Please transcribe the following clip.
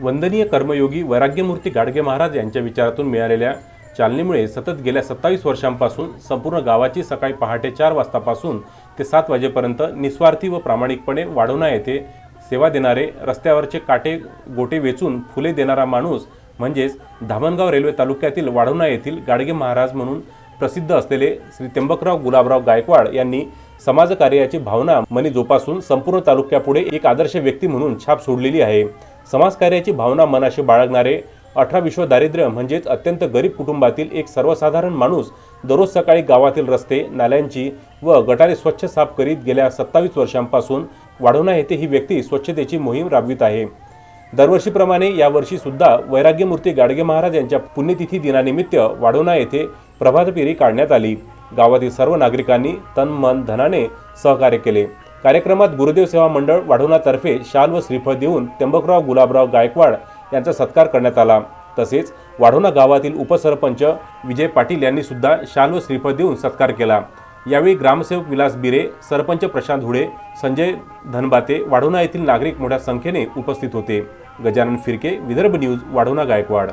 वंदनीय कर्मयोगी वैराग्यमूर्ती गाडगे महाराज यांच्या विचारातून मिळालेल्या चालनेमुळे सतत गेल्या सत्तावीस वर्षांपासून संपूर्ण गावाची सकाळी पहाटे चार वाजतापासून ते सात वाजेपर्यंत निस्वार्थी व प्रामाणिकपणे वाढवणा येथे सेवा देणारे रस्त्यावरचे काटे गोटे वेचून फुले देणारा माणूस म्हणजेच धामणगाव रेल्वे तालुक्यातील वाढवणा येथील गाडगे महाराज म्हणून प्रसिद्ध असलेले श्री त्र्यंबकराव गुलाबराव गायकवाड यांनी समाजकार्याची भावना मनी जोपासून संपूर्ण तालुक्यापुढे एक आदर्श व्यक्ती म्हणून छाप सोडलेली आहे. समाजकार्याची भावना मनाशी बाळगणारे अठरा विश्व दारिद्र्य म्हणजेच अत्यंत गरीब कुटुंबातील एक सर्वसाधारण माणूस दररोज सकाळी गावातील रस्ते नाल्यांची व गटारे स्वच्छ साफ करीत गेल्या सत्तावीस वर्षांपासून वाढवणा येथे ही व्यक्ती स्वच्छतेची मोहीम राबवित आहे. दरवर्षीप्रमाणे यावर्षी सुद्धा वैराग्यमूर्ती गाडगे महाराज यांच्या पुण्यतिथी दिनानिमित्त वाढवणा येथे प्रभात फेरी काढण्यात आली. गावातील सर्व नागरिकांनी तन मन धनाने सहकार्य केले. कार्यक्रमात गुरुदेव सेवा मंडळ वाढवण्यातर्फे शाल व श्रीफळ देऊन त्र्यंबकराव गुलाबराव गायकवाड यांचा सत्कार करण्यात आला. तसेच वाढवणा गावातील उपसरपंच विजय पाटील यांनी सुद्धा शाल व श्रीफळ देऊन सत्कार केला. यावेळी ग्रामसेवक विलास बिरे सरपंच प्रशांत हुडे संजय धनबाते वाढवणा येथील नागरिक मोठ्या संख्येने उपस्थित होते. गजानन फिरके विदर्भ न्यूज वाढवणा गायकवाड.